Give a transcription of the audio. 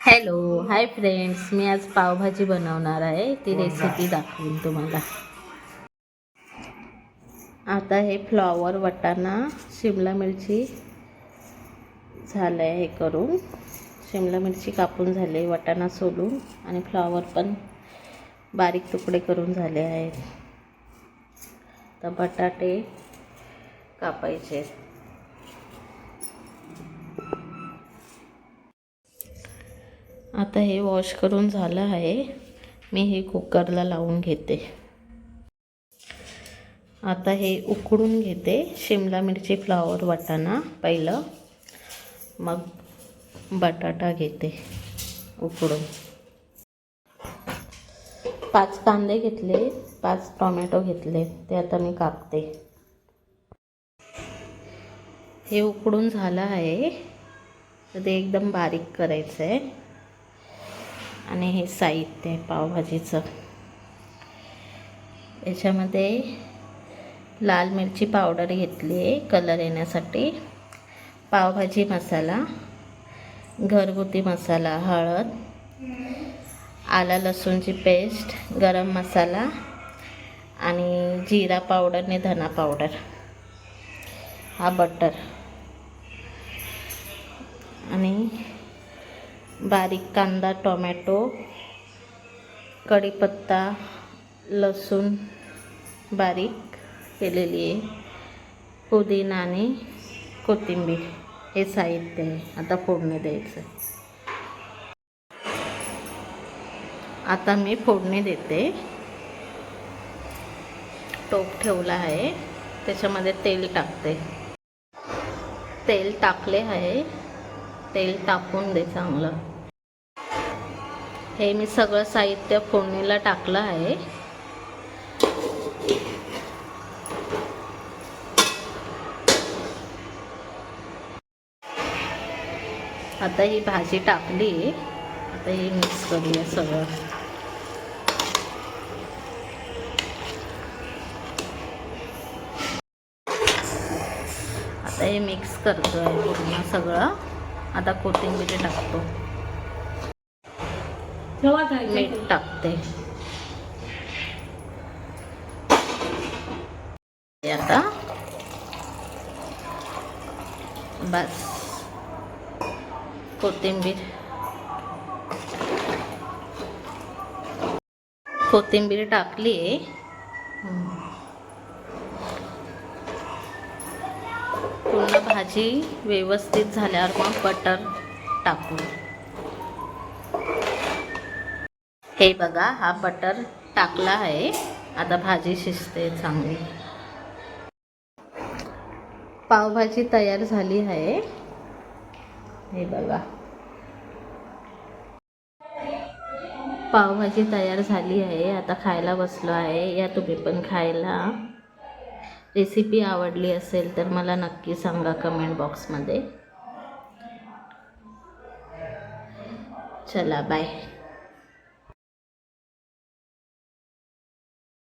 Hello hi friends मी आज पावभाजी बनवणार आहे. ती रेसिपी दाखवीन तुम्हाला. आता हे फ्लॉवर वाटाणा शिमला मिरची झालं आहे हे करून. शिमला मिरची कापून झाले वाटाणा सोलून आणि फ्लॉवर पण बारीक तुकडे करून झाले आहेत. तर बटाटे कापायचे आहेत. आता हे वॉश करून झालं आहे. मी हे कुकरला लावून घेते. आता हे उकडून घेते शिमला मिरची फ्लावर वाटाणा पहिलं. मग बटाटा घेते उकडून. पाच कांदे घेतले पाच टोमॅटो घेतले ते आता मी कापते. हे उकडून झालं आहे. तर ते एकदम बारीक करायचं आहे आणि हे साहित्य आहे पावभाजीचं. याच्यामध्ये लाल मिरची पावडर घेतली आहे कलर येण्यासाठी. पावभाजी मसाला घरगुती मसाला हळद आला लसूणची पेस्ट गरम मसाला आणि जिरा पावडर आणि धना पावडर. हा बटर आणि बारीक कांदा टोमॅटो कढीपत्ता लसूण बारीक केलेली आहे. पुदिना आणि कोथिंबीर हे साहित्य आहे. आता फोडणी द्यायचं. आता मी फोडणी देते. टोप ठेवला आहे. त्याच्यामध्ये तेल टाकते. तेल टाकले आहे. तेल टाकून दे चांगलं. हे मी सगळं साहित्य फोडणीला टाकलं आहे. आता ही भाजी टाकली. आता ही मिक्स करूया सगळं. आता हे मिक्स करतो आहे पूर्ण सगळं. आता कोथिंबीर टाकतो. मीठ टाकते आता बस. कोथिंबीर. कोथिंबीर टाकली. आहे पूर्ण भाजी व्यवस्थित झाल्यावर मग बटर टाकू हे बघा हा बटर टाकला आहे. आता भाजी शिजते चांगली. पावभाजी तयार झाली आहे. हे बघा. पावभाजी तयार झाली आहे. आता खायला बसलो आहे. या तुम्ही पण खायला. रेसिपी आवडली असेल तर मला नक्की सांगा कमेंट बॉक्समध्ये चला बाय